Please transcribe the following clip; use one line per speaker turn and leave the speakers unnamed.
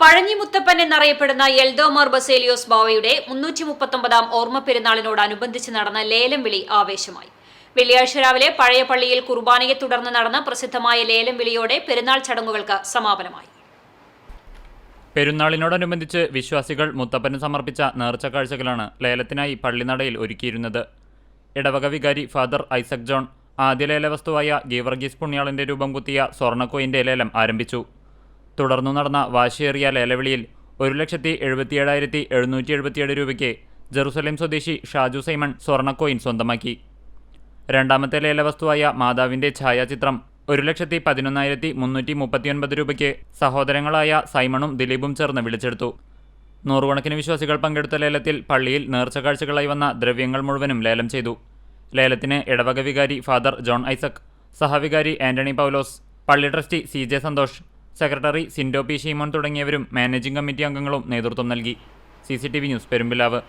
പഴഞ്ഞിമുത്തപ്പൻ എന്നറിയപ്പെടുന്ന എൽദോമർ ബസേലിയോസ് ബാവയുടെ മുന്നൂറ്റി മുപ്പത്തൊമ്പതാം ഓർമ്മ പെരുന്നാളിനോടനുബന്ധിച്ച് നടന്ന ലേലം വിളി ആവേശമായി. വെള്ളിയാഴ്ച രാവിലെ പഴയ പള്ളിയിൽ കുർബാനയെ തുടർന്ന് നടന്ന പ്രസിദ്ധമായ ലേലം വിളിയോടെ പെരുന്നാൾ ചടങ്ങുകൾക്ക് സമാപനമായി.
പെരുന്നാളിനോടനുബന്ധിച്ച് വിശ്വാസികൾ മുത്തപ്പന് സമർപ്പിച്ച നേർച്ച കാഴ്ചകളാണ് ലേലത്തിനായി പള്ളിനടയിൽ ഒരുക്കിയിരുന്നത്. ഇടവക വികാരി ഫാദർ ഐസക് ജോൺ ആദ്യ ലേലവസ്തുവായ ഗീവർഗീസ് പുണ്യാളിന്റെ രൂപം കുത്തിയ സ്വർണക്കോയിന്റെ ലേലം ആരംഭിച്ചു. തുടർന്നു നടന്ന വാശിയേറിയ ലേലവിളിയിൽ ഒരു ലക്ഷത്തി എഴുപത്തിയേഴായിരത്തി എഴുന്നൂറ്റി എഴുപത്തിയേഴ് രൂപയ്ക്ക് ജെറുസലേം സ്വദേശി ഷാജു സൈമൺ സ്വർണക്കോയിൻ സ്വന്തമാക്കി. രണ്ടാമത്തെ ലേലവസ്തുവായ മാതാവിന്റെ ഛായാചിത്രം ഒരു ലക്ഷത്തി പതിനൊന്നായിരത്തി മുന്നൂറ്റി മുപ്പത്തിയൊൻപത് രൂപയ്ക്ക് സഹോദരങ്ങളായ സൈമണും ദിലീപും ചേർന്ന് വിളിച്ചെടുത്തു. നൂറുകണക്കിന് വിശ്വാസികൾ പങ്കെടുത്ത ലേലത്തിൽ പള്ളിയിൽ നേർച്ച കാഴ്ചകളായി വന്ന ദ്രവ്യങ്ങൾ മുഴുവനും ലേലം ചെയ്തു. ലേലത്തിന് ഇടവക വികാരി ഫാദർ ജോൺ ഐസക് സഹവികാരി ആന്റണി പൗലോസ് പള്ളി trustee C J Santhosh secretary Sindo P Shimon തുടങ്ങിയവരും മാനേജിംഗ് കമ്മിറ്റി അംഗങ്ങളും നേതൃത്വം നൽകി. C News Perumpilavu.